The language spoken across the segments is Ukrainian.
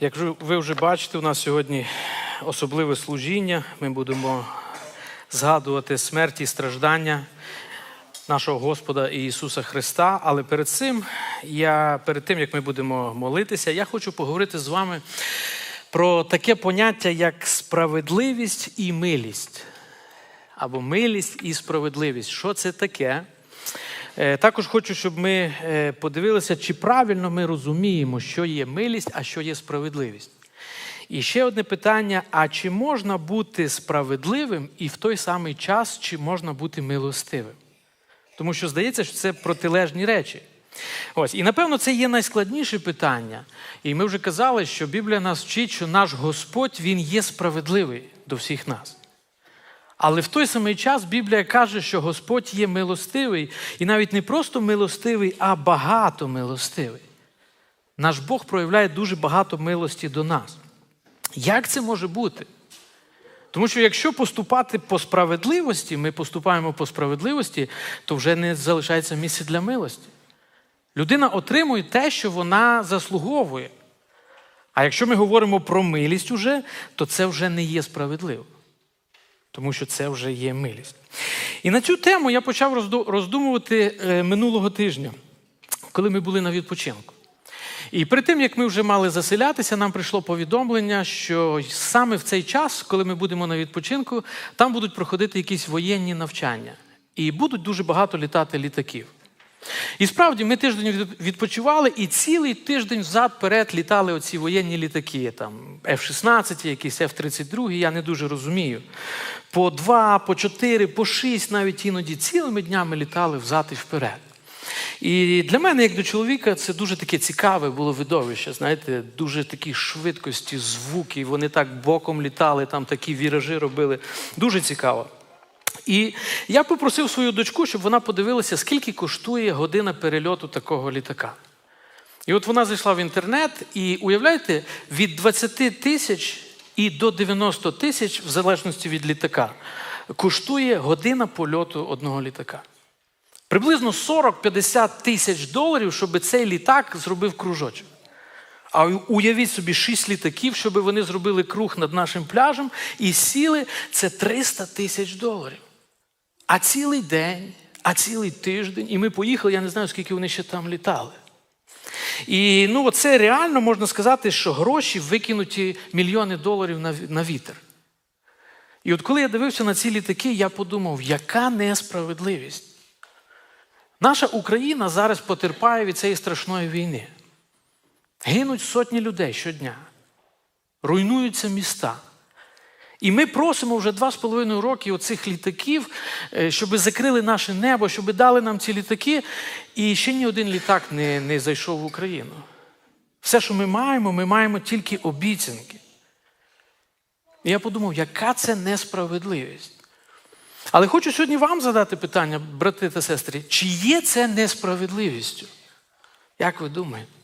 Як ви вже бачите, у нас сьогодні особливе служіння. Ми будемо згадувати смерть і страждання нашого Господа Ісуса Христа. Але перед цим, я, перед тим, як ми будемо молитися, я хочу поговорити з вами про таке поняття, як справедливість і милість. Або милість і справедливість. Що це таке? Е, Також хочу, щоб ми е, подивилися, чи правильно ми розуміємо, що є милість, а що є справедливість. І ще одне питання: а чи можна бути справедливим і в той самий час, чи можна бути милостивим? Тому що здається, що це протилежні речі. Ось, і напевно, це є найскладніше питання. І ми вже казали, що Біблія нас вчить, що наш Господь Він є справедливий до всіх нас. Але в той самий час Біблія каже, що Господь є милостивий, і навіть не просто милостивий, а багато милостивий. Наш Бог проявляє дуже багато милості до нас. Як це може бути? Тому що якщо поступати по справедливості, ми поступаємо по справедливості, то вже не залишається місце для милості. Людина отримує те, що вона заслуговує. А якщо ми говоримо про милість уже, то це вже не є справедливо тому що це вже є милість. І на цю тему я почав роздумувати е, минулого тижня, коли ми були на відпочинку. І перед тим, як ми вже мали заселятися, нам прийшло повідомлення, що саме в цей час, коли ми будемо на відпочинку, там будуть проходити якісь воєнні навчання. І будуть дуже багато літати літаків. І справді ми тиждень відпочивали, і цілий тиждень взад-перед літали оці воєнні літаки, там F-16, якісь F-32, я не дуже розумію. По два, по чотири, по шість, навіть іноді цілими днями літали взад і вперед. І для мене, як до чоловіка, це дуже таке цікаве було видовище. Знаєте, дуже такі швидкості, звуки, вони так боком літали, там такі віражі робили. Дуже цікаво. І я попросив свою дочку, щоб вона подивилася, скільки коштує година перельоту такого літака. І от вона зайшла в інтернет, і уявляєте, від 20 тисяч і до 90 тисяч, в залежності від літака, коштує година польоту одного літака. Приблизно 40-50 тисяч доларів, щоб цей літак зробив кружочок. А уявіть собі, 6 літаків, щоб вони зробили круг над нашим пляжем і сіли це 300 тисяч доларів. А цілий день, а цілий тиждень, і ми поїхали, я не знаю, скільки вони ще там літали. І ну, це реально можна сказати, що гроші викинуті мільйони доларів на, на вітер. І от коли я дивився на ці літаки, я подумав, яка несправедливість. Наша Україна зараз потерпає від цієї страшної війни. Гинуть сотні людей щодня, руйнуються міста. І ми просимо вже два з половиною роки оцих літаків, е, щоб закрили наше небо, щоб дали нам ці літаки. І ще ні один літак не, не зайшов в Україну. Все, що ми маємо, ми маємо тільки обіцянки. І я подумав, яка це несправедливість. Але хочу сьогодні вам задати питання, брати та сестри, чи є це несправедливістю? Як ви думаєте?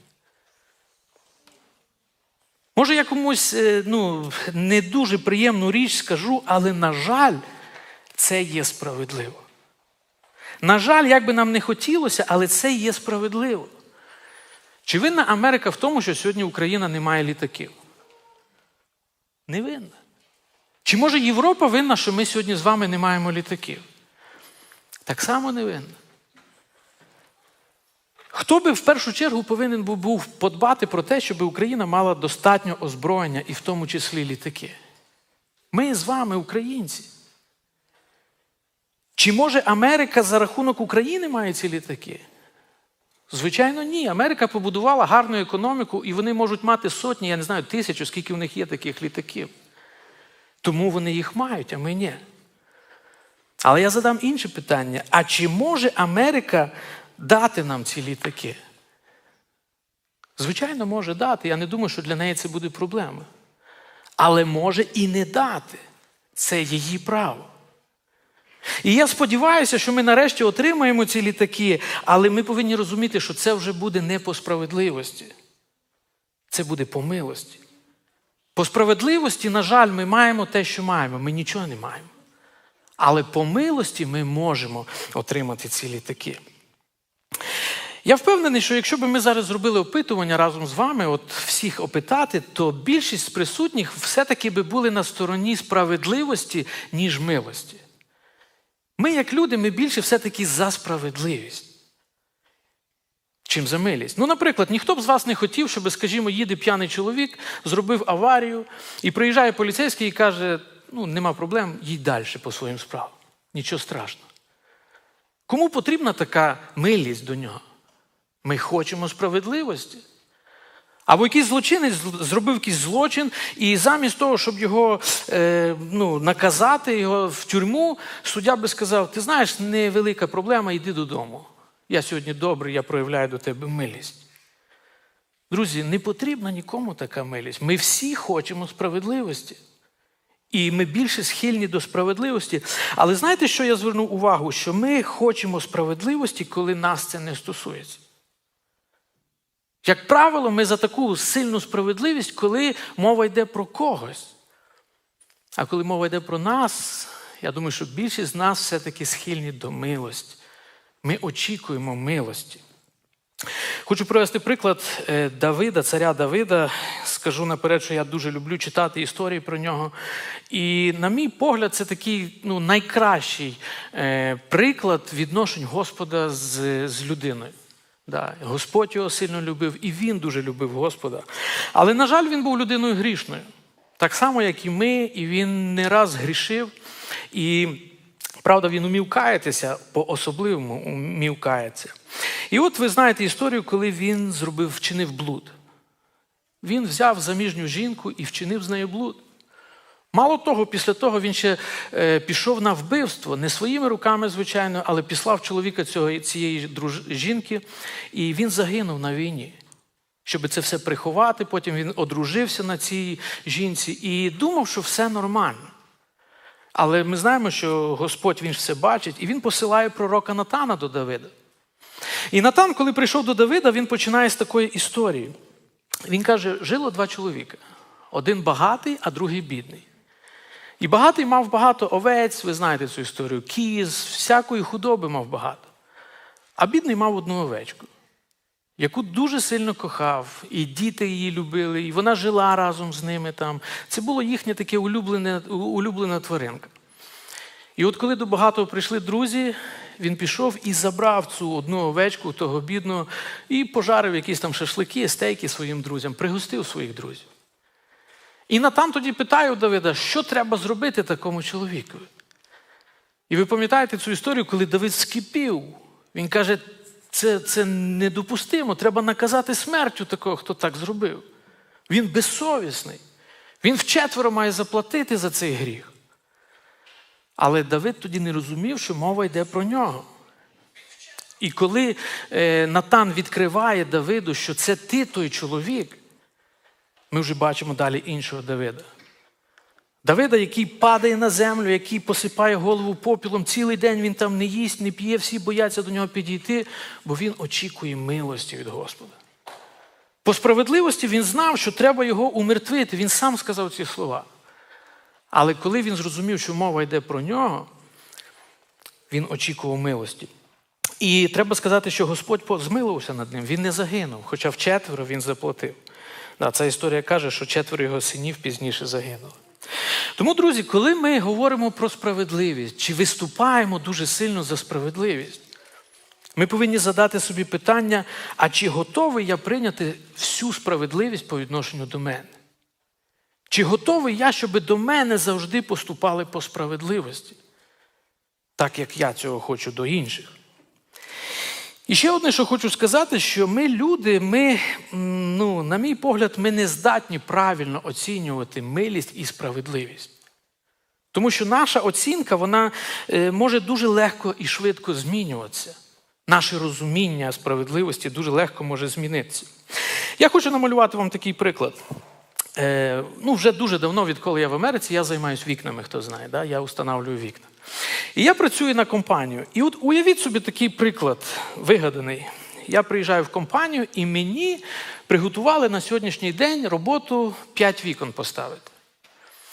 Може, я комусь е, ну, не дуже приємну річ скажу, але, на жаль, це є справедливо. На жаль, як би нам не хотілося, але це є справедливо. Чи винна Америка в тому, що сьогодні Україна не має літаків? Не винна. Чи може Європа винна, що ми сьогодні з вами не маємо літаків? Так само не винна. Хто би в першу чергу повинен був подбати про те, щоб Україна мала достатньо озброєння і в тому числі літаки? Ми з вами, українці. Чи може Америка за рахунок України має ці літаки? Звичайно, ні. Америка побудувала гарну економіку, і вони можуть мати сотні, я не знаю, тисячу, скільки в них є таких літаків. Тому вони їх мають, а ми ні. Але я задам інше питання: а чи може Америка дати нам ці літаки? Звичайно, може дати. Я не думаю, що для неї це буде проблема. Але може і не дати. Це її право. І я сподіваюся, що ми нарешті отримаємо ці літаки, але ми повинні розуміти, що це вже буде не по справедливості. Це буде по милості. По справедливості, на жаль, ми маємо те, що маємо. Ми нічого не маємо. Але по милості ми можемо отримати ці літаки. Я впевнений, що якщо б ми зараз зробили опитування разом з вами, от всіх опитати, то більшість з присутніх все-таки би були на стороні справедливості, ніж милості. Ми, як люди, ми більше все-таки за справедливість, чим за милість. Ну, наприклад, ніхто б з вас не хотів, щоб, скажімо, їде п'яний чоловік, зробив аварію, і приїжджає поліцейський і каже: ну, нема проблем, їдь далі по своїм справам. Нічого страшного. Кому потрібна така милість до нього? Ми хочемо справедливості. Або якийсь злочинець зробив якийсь злочин, і замість того, щоб його е, ну, наказати, його в тюрму, суддя би сказав: ти знаєш, невелика проблема, йди додому. Я сьогодні добрий, я проявляю до тебе милість. Друзі, не потрібна нікому така милість. Ми всі хочемо справедливості. І ми більше схильні до справедливості. Але знаєте, що я звернув увагу? Що ми хочемо справедливості, коли нас це не стосується. Як правило, ми за таку сильну справедливість, коли мова йде про когось. А коли мова йде про нас, я думаю, що більшість з нас все-таки схильні до милості. Ми очікуємо милості. Хочу привести приклад е, Давида, царя Давида. Скажу наперед, що я дуже люблю читати історії про нього. І, на мій погляд, це такий ну, найкращий е, приклад відношень Господа з, з людиною. Да, Господь його сильно любив, і він дуже любив Господа. Але, на жаль, він був людиною грішною. Так само, як і ми, і він не раз грішив. І правда, він умів каятися, по-особливому умів каятися. І от ви знаєте історію, коли він зробив, вчинив блуд. Він взяв заміжню жінку і вчинив з нею блуд. Мало того, після того він ще е, пішов на вбивство, не своїми руками, звичайно, але післав чоловіка цього, цієї друж... жінки, і він загинув на війні. Щоб це все приховати, потім він одружився на цій жінці і думав, що все нормально. Але ми знаємо, що Господь він все бачить, і він посилає пророка Натана до Давида. І Натан, коли прийшов до Давида, він починає з такої історії. Він каже: жило два чоловіка: один багатий, а другий бідний. І багатий мав багато овець, ви знаєте цю історію, кіз, всякої худоби мав багато. А бідний мав одну овечку, яку дуже сильно кохав, і діти її любили, і вона жила разом з ними там. Це було їхнє таке улюблене, улюблена тваринка. І от коли до багатого прийшли друзі, він пішов і забрав цю одну овечку, того бідного, і пожарив якісь там шашлики, стейки своїм друзям, пригостив своїх друзів. І Натан тоді питає у Давида, що треба зробити такому чоловікові. І ви пам'ятаєте цю історію, коли Давид скипів. Він каже, це це недопустимо, треба наказати смертю такого, хто так зробив. Він безсовісний. Він вчетверо має заплатити за цей гріх. Але Давид тоді не розумів, що мова йде про нього. І коли е, Натан відкриває Давиду, що це ти той чоловік, ми вже бачимо далі іншого Давида. Давида, який падає на землю, який посипає голову попілом, цілий день він там не їсть, не п'є, всі бояться до нього підійти, бо він очікує милості від Господа. По справедливості він знав, що треба його умертвити. Він сам сказав ці слова. Але коли він зрозумів, що мова йде про нього, він очікував милості. І треба сказати, що Господь змилувався над ним, він не загинув, хоча вчетверо він заплатив. Да, Ця історія каже, що четверо його синів пізніше загинули. Тому, друзі, коли ми говоримо про справедливість чи виступаємо дуже сильно за справедливість, ми повинні задати собі питання: а чи готовий я прийняти всю справедливість по відношенню до мене? Чи готовий я, щоб до мене завжди поступали по справедливості, так як я цього хочу до інших? І ще одне, що хочу сказати, що ми люди, ми, ну, на мій погляд, ми не здатні правильно оцінювати милість і справедливість. Тому що наша оцінка вона е, може дуже легко і швидко змінюватися. Наше розуміння справедливості дуже легко може змінитися. Я хочу намалювати вам такий приклад. Е, ну, Вже дуже давно, відколи я в Америці, я займаюся вікнами, хто знає, да? я встановлюю вікна. І я працюю на компанію. І от уявіть собі такий приклад вигаданий. Я приїжджаю в компанію, і мені приготували на сьогоднішній день роботу 5 вікон поставити.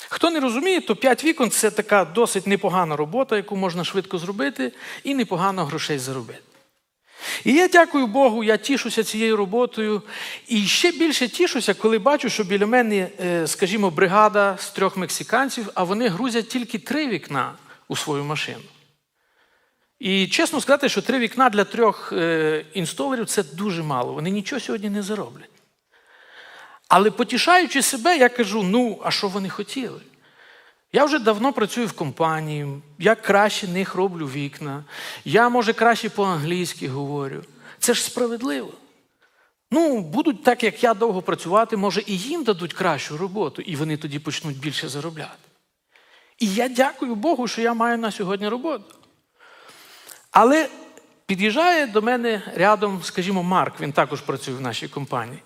Хто не розуміє, то 5 вікон це така досить непогана робота, яку можна швидко зробити, і непогано грошей заробити. І я дякую Богу, я тішуся цією роботою. І ще більше тішуся, коли бачу, що біля мене, е, скажімо, бригада з трьох мексиканців, а вони грузять тільки три вікна у свою машину. І чесно сказати, що три вікна для трьох е, інсталерів це дуже мало. Вони нічого сьогодні не зароблять. Але потішаючи себе, я кажу: ну, а що вони хотіли? Я вже давно працюю в компанії, я краще них роблю вікна, я, може, краще по-англійськи говорю. Це ж справедливо. Ну, будуть так, як я довго працювати, може, і їм дадуть кращу роботу, і вони тоді почнуть більше заробляти. І я дякую Богу, що я маю на сьогодні роботу. Але під'їжджає до мене рядом, скажімо, Марк, він також працює в нашій компанії.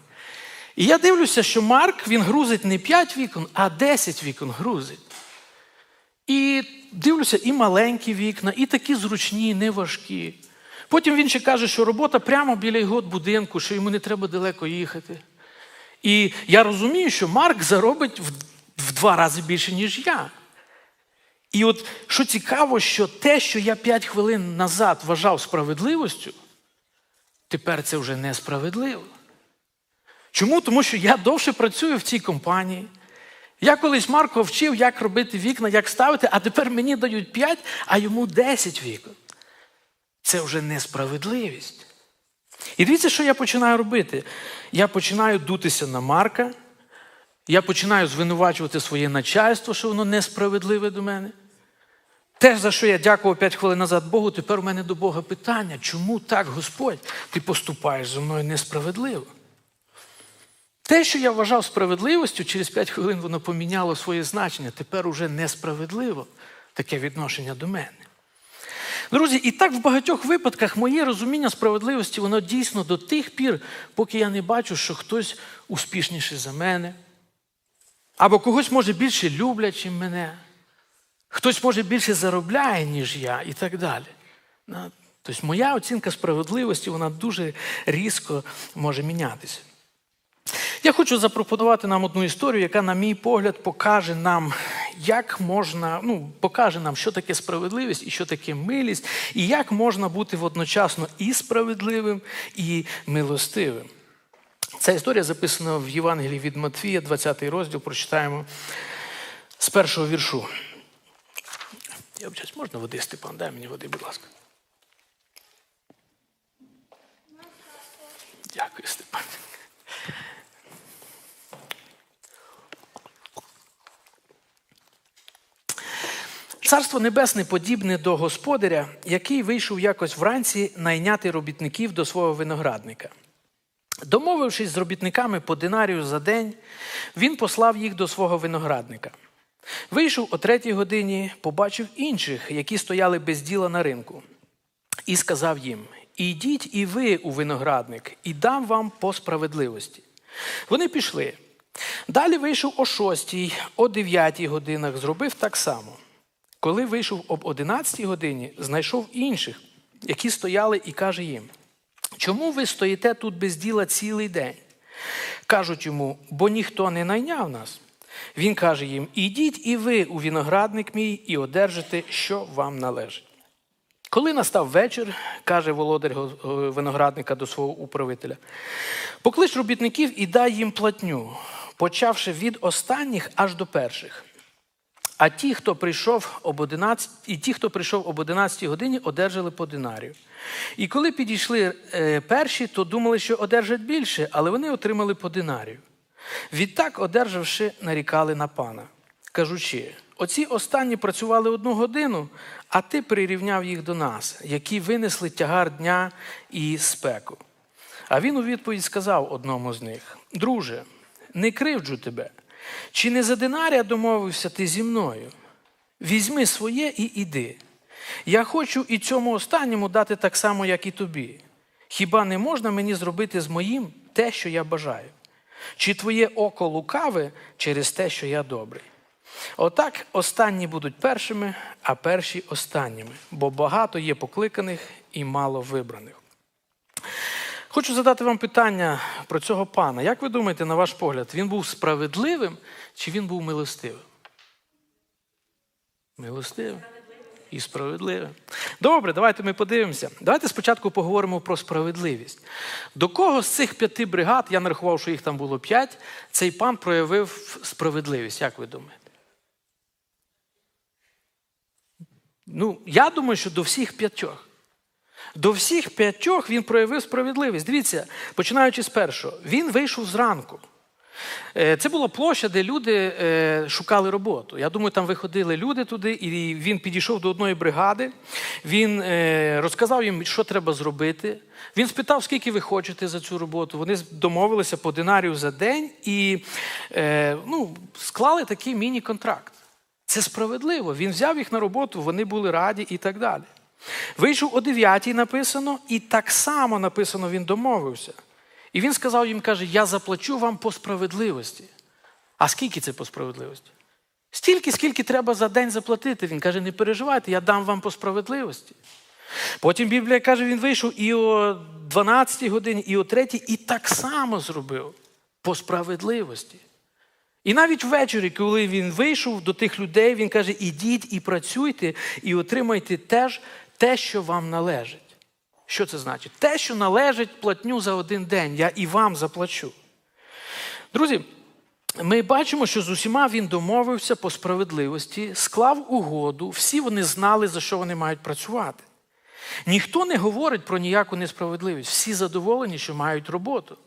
І я дивлюся, що Марк він грузить не 5 вікон, а 10 вікон грузить. І дивлюся, і маленькі вікна, і такі зручні, не важкі. Потім він ще каже, що робота прямо біля його будинку, що йому не треба далеко їхати. І я розумію, що Марк заробить в два рази більше, ніж я. І от що цікаво, що те, що я 5 хвилин назад вважав справедливостю, тепер це вже несправедливо. Чому? Тому що я довше працюю в цій компанії. Я колись Марко вчив, як робити вікна, як ставити, а тепер мені дають 5, а йому 10 вікон. Це вже несправедливість. І дивіться, що я починаю робити. Я починаю дутися на Марка, я починаю звинувачувати своє начальство, що воно несправедливе до мене. Те, за що я дякував 5 хвилин назад Богу, тепер у мене до Бога питання, чому так, Господь, ти поступаєш зі мною несправедливо? Те, що я вважав справедливостю, через 5 хвилин воно поміняло своє значення. Тепер уже несправедливо таке відношення до мене. Друзі, і так в багатьох випадках моє розуміння справедливості, воно дійсно до тих пір, поки я не бачу, що хтось успішніший за мене, або когось може більше люблять, чим мене, хтось може більше заробляє, ніж я, і так далі. Тобто моя оцінка справедливості, вона дуже різко може мінятися. Я хочу запропонувати нам одну історію, яка, на мій погляд, покаже нам, як можна, ну, покаже нам, що таке справедливість і що таке милість, і як можна бути водночасно і справедливим, і милостивим. Ця історія записана в Євангелії від Матвія, 20 розділ, прочитаємо з першого віршу. Я вчусь, можна води, Степан? Дай мені води, будь ласка. Дякую, Степан. Царство Небесне подібне до господаря, який вийшов якось вранці найняти робітників до свого виноградника. Домовившись з робітниками по динарію за день, він послав їх до свого виноградника. Вийшов о третій годині, побачив інших, які стояли без діла на ринку, і сказав їм: Ідіть і ви у виноградник, і дам вам по справедливості. Вони пішли. Далі вийшов о шостій, о дев'ятій годинах, зробив так само. Коли вийшов об 11 годині, знайшов інших, які стояли, і каже їм: Чому ви стоїте тут без діла цілий день? Кажуть йому, бо ніхто не найняв нас. Він каже їм: Ідіть і ви у виноградник мій, і одержите, що вам належить. Коли настав вечір, каже володар виноградника до свого управителя, поклич робітників і дай їм платню, почавши від останніх аж до перших. А ті, хто прийшов об 11, і ті, хто прийшов об 11 годині, одержали по динарію. І коли підійшли е, перші, то думали, що одержать більше, але вони отримали по динарію. Відтак, одержавши, нарікали на пана, кажучи: оці останні працювали одну годину, а ти прирівняв їх до нас, які винесли тягар дня і спеку. А він у відповідь сказав одному з них: Друже, не кривджу тебе. Чи не за динарія домовився ти зі мною? Візьми своє і іди. Я хочу і цьому останньому дати так само, як і тобі. Хіба не можна мені зробити з моїм те, що я бажаю? Чи твоє око лукаве через те, що я добрий? Отак останні будуть першими, а перші останніми, бо багато є покликаних і мало вибраних. Хочу задати вам питання про цього пана. Як ви думаєте, на ваш погляд, він був справедливим чи він був милостивим? Милостивим. І справедливим. Добре, давайте ми подивимося. Давайте спочатку поговоримо про справедливість. До кого з цих п'яти бригад, я нарахував, що їх там було п'ять, цей пан проявив справедливість, як ви думаєте? Ну, я думаю, що до всіх п'ятьох. До всіх п'ятьох він проявив справедливість. Дивіться, починаючи з першого, він вийшов зранку. Е, Це була площа, де люди е, шукали роботу. Я думаю, там виходили люди туди, і він підійшов до одної бригади. Він е, розказав їм, що треба зробити. Він спитав, скільки ви хочете за цю роботу. Вони домовилися по динарію за день і ну, склали такий міні-контракт. Це справедливо. Він взяв їх на роботу, вони були раді і так далі. Вийшов о 9 написано, і так само написано, він домовився. І він сказав їм, каже, я заплачу вам по справедливості. А скільки це по справедливості? Стільки, скільки треба за день заплатити. Він каже, не переживайте, я дам вам по справедливості. Потім Біблія каже, він вийшов і о 12 годині, і о 3, і так само зробив по справедливості. І навіть ввечері, коли він вийшов до тих людей, він каже: ідіть і працюйте, і отримайте теж те, що вам належить. Що це значить? Те, що належить платню за один день, я і вам заплачу. Друзі, ми бачимо, що з усіма він домовився по справедливості, склав угоду, всі вони знали, за що вони мають працювати. Ніхто не говорить про ніяку несправедливість, всі задоволені, що мають роботу.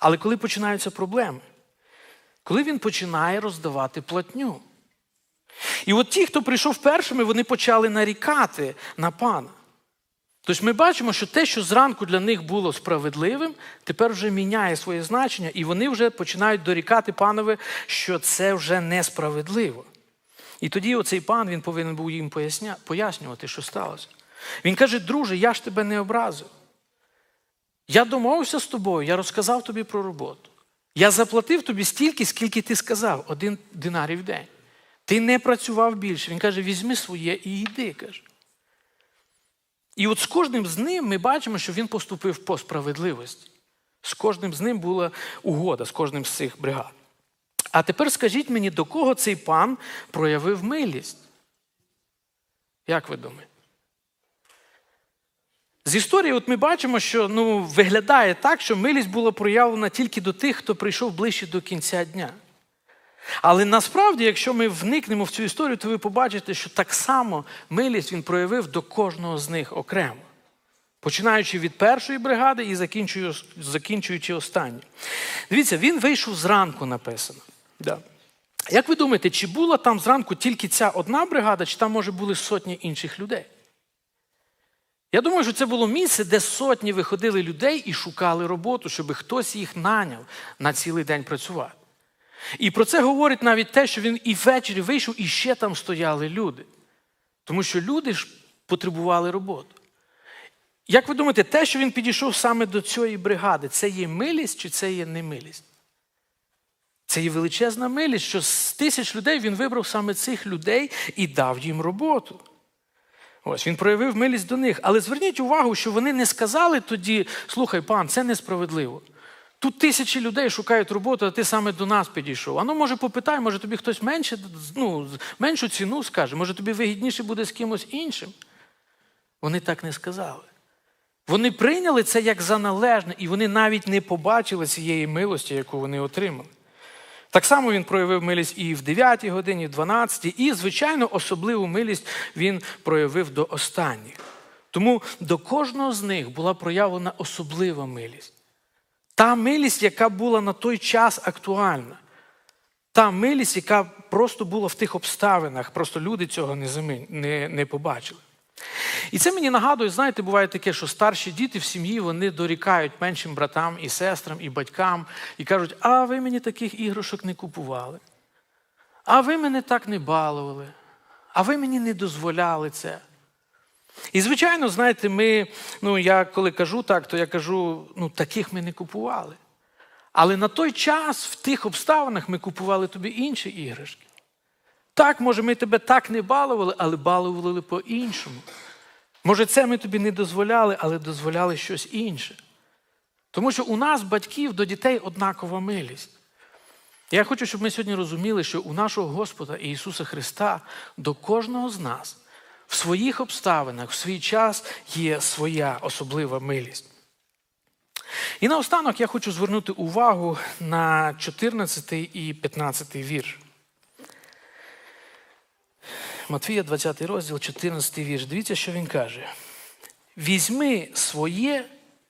Але коли починаються проблеми, коли він починає роздавати платню. І от ті, хто прийшов першими, вони почали нарікати на пана. Тобто ми бачимо, що те, що зранку для них було справедливим, тепер вже міняє своє значення, і вони вже починають дорікати панове, що це вже несправедливо. І тоді оцей пан він повинен був їм поясня... пояснювати, що сталося. Він каже, друже, я ж тебе не образив. Я домовився з тобою, я розказав тобі про роботу. Я заплатив тобі стільки, скільки ти сказав, один динарій в день. Ти не працював більше. Він каже, візьми своє і йди. каже. І от з кожним з ним ми бачимо, що він поступив по справедливості. З кожним з ним була угода, з кожним з цих бригад. А тепер скажіть мені, до кого цей пан проявив милість? Як ви думаєте? З історії от ми бачимо, що ну, виглядає так, що милість була проявлена тільки до тих, хто прийшов ближче до кінця дня. Але насправді, якщо ми вникнемо в цю історію, то ви побачите, що так само милість він проявив до кожного з них окремо. Починаючи від першої бригади і закінчуючи останню. Дивіться, він вийшов зранку, написано. Да. Як ви думаєте, чи була там зранку тільки ця одна бригада, чи там, може, були сотні інших людей? Я думаю, що це було місце, де сотні виходили людей і шукали роботу, щоб хтось їх наняв на цілий день працювати. І про це говорить навіть те, що він і ввечері вийшов, і ще там стояли люди. Тому що люди ж потребували роботи. Як ви думаєте, те, що він підійшов саме до цієї бригади, це є милість чи це є немилість? Це є величезна милість, що з тисяч людей він вибрав саме цих людей і дав їм роботу. Ось він проявив милість до них. Але зверніть увагу, що вони не сказали тоді: слухай, пан, це несправедливо. Тут тисячі людей шукають роботу, а ти саме до нас підійшов. А ну, може, попитай, може тобі хтось менше, ну, меншу ціну скаже, може тобі вигідніше буде з кимось іншим. Вони так не сказали. Вони прийняли це як за належне, і вони навіть не побачили цієї милості, яку вони отримали. Так само він проявив милість і в 9 годині, і в 12, і, звичайно, особливу милість він проявив до останніх. Тому до кожного з них була проявлена особлива милість. Та милість, яка була на той час актуальна. Та милість, яка просто була в тих обставинах, просто люди цього не, не, не побачили. І це мені нагадує, знаєте, буває таке, що старші діти в сім'ї вони дорікають меншим братам і сестрам, і батькам, і кажуть, а ви мені таких іграшок не купували, а ви мене так не балували, а ви мені не дозволяли це. І, звичайно, знаєте, ми, ну я коли кажу так, то я кажу, ну таких ми не купували. Але на той час, в тих обставинах, ми купували тобі інші іграшки. Так, може, ми тебе так не балували, але балували по-іншому. Може, це ми тобі не дозволяли, але дозволяли щось інше. Тому що у нас, батьків, до дітей однакова милість. Я хочу, щоб ми сьогодні розуміли, що у нашого Господа Ісуса Христа до кожного з нас В своїх обставинах, в свій час є своя особлива милість. І наостанок я хочу звернути увагу на 14 і 15 вірш. Матвія, 20 розділ, 14 вірш. Дивіться, що він каже: візьми своє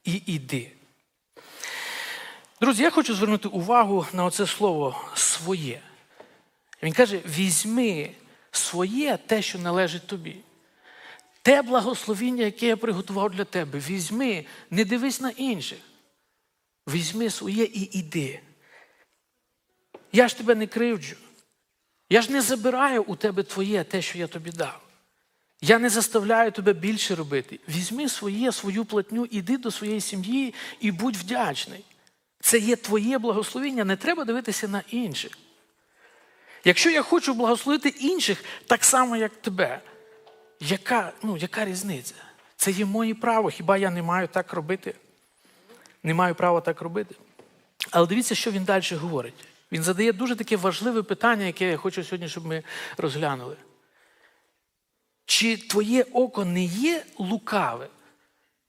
і іди. Друзі, я хочу звернути увагу на оце слово своє. Він каже: візьми своє те, що належить тобі. Те благословіння, яке я приготував для тебе, візьми, не дивись на інших. Візьми своє і іди. Я ж тебе не кривджу. Я ж не забираю у тебе твоє, те, що я тобі дав. Я не заставляю тебе більше робити. Візьми своє, свою платню, іди до своєї сім'ї і будь вдячний. Це є твоє благословіння, не треба дивитися на інших. Якщо я хочу благословити інших так само, як тебе, яка, ну, яка різниця? Це є моє право, хіба я не маю так робити? Не маю права так робити. Але дивіться, що він далі говорить. Він задає дуже таке важливе питання, яке я хочу сьогодні, щоб ми розглянули. Чи твоє око не є лукаве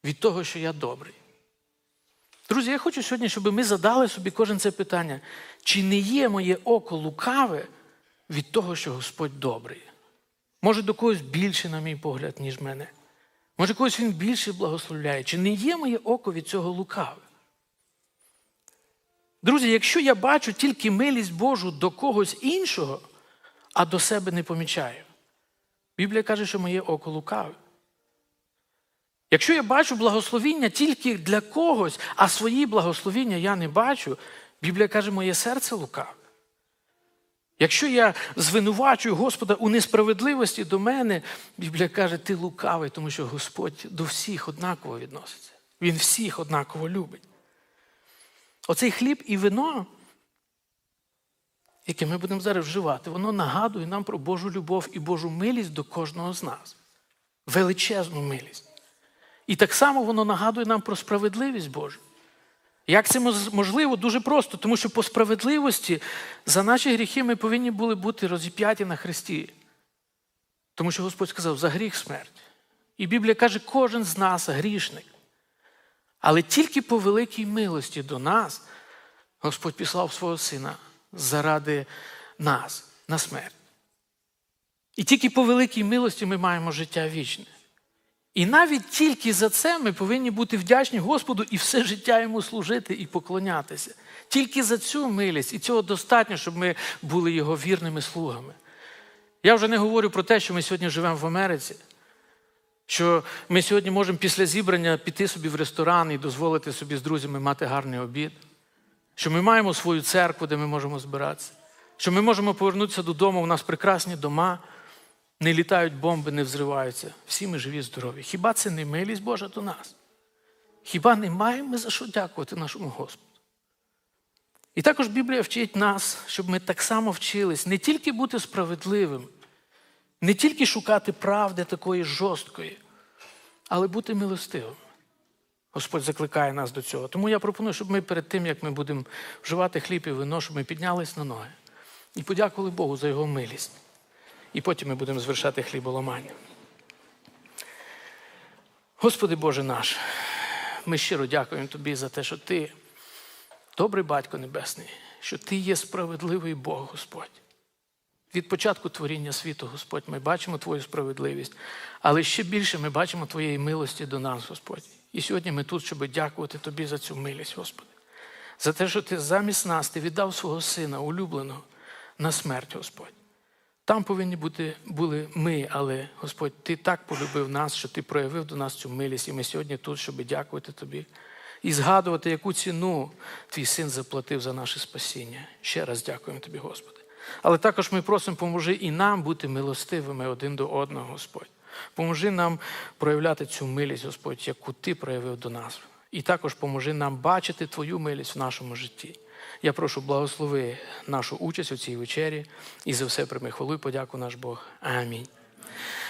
від того, що я добрий? Друзі, я хочу сьогодні, щоб ми задали собі кожен це питання. Чи не є моє око лукаве від того, що Господь добрий? Може, до когось більше, на мій погляд, ніж мене. Може, когось він більше благословляє. Чи не є моє око від цього лукаве? Друзі, якщо я бачу тільки милість Божу до когось іншого, а до себе не помічаю, Біблія каже, що моє око лукаве. Якщо я бачу благословіння тільки для когось, а свої благословіння я не бачу, Біблія каже, моє серце лукаве. Якщо я звинувачую Господа у несправедливості до мене, Біблія каже, ти лукавий, тому що Господь до всіх однаково відноситься. Він всіх однаково любить. Оцей хліб і вино, яке ми будемо зараз вживати, воно нагадує нам про Божу любов і Божу милість до кожного з нас. Величезну милість. І так само воно нагадує нам про справедливість Божу. Як це можливо? Дуже просто, тому що по справедливості за наші гріхи ми повинні були бути розіп'яті на Христі. Тому що Господь сказав, за гріх смерть. І Біблія каже, кожен з нас грішник. Але тільки по великій милості до нас Господь післав свого Сина заради нас на смерть. І тільки по великій милості ми маємо життя вічне. І навіть тільки за це ми повинні бути вдячні Господу і все життя йому служити і поклонятися. Тільки за цю милість і цього достатньо, щоб ми були його вірними слугами. Я вже не говорю про те, що ми сьогодні живемо в Америці, що ми сьогодні можемо після зібрання піти собі в ресторан і дозволити собі з друзями мати гарний обід, що ми маємо свою церкву, де ми можемо збиратися, що ми можемо повернутися додому, у нас прекрасні дома. Не літають бомби, не взриваються. Всі ми живі, здорові. Хіба це не милість Божа до нас? Хіба не маємо за що дякувати нашому Господу? І також Біблія вчить нас, щоб ми так само вчились не тільки бути справедливим, не тільки шукати правди такої жорсткої, але бути милостивим. Господь закликає нас до цього. Тому я пропоную, щоб ми перед тим, як ми будемо вживати хліб і вино, щоб ми піднялись на ноги і подякували Богу за його милість. І потім ми будемо звершати хліболамання. Господи Боже наш, ми щиро дякуємо Тобі за те, що Ти, добрий Батько Небесний, що Ти є справедливий Бог, Господь. Від початку творіння світу, Господь, ми бачимо Твою справедливість, але ще більше ми бачимо Твоєї милості до нас, Господь. І сьогодні ми тут, щоб дякувати Тобі за цю милість, Господи, за те, що Ти замість нас Ти віддав свого Сина, улюбленого, на смерть, Господь. Там повинні бути були ми, але Господь, Ти так полюбив нас, що Ти проявив до нас цю милість, і ми сьогодні тут, щоб дякувати Тобі і згадувати, яку ціну твій син заплатив за наше спасіння. Ще раз дякуємо Тобі, Господи. Але також ми просимо, поможи і нам бути милостивими один до одного, Господь. Поможи нам проявляти цю милість, Господь, яку Ти проявив до нас. І також поможи нам бачити Твою милість в нашому житті. Я прошу благослови нашу участь у цій вечері і за все прийми хвалу і подяку наш Бог. Амінь.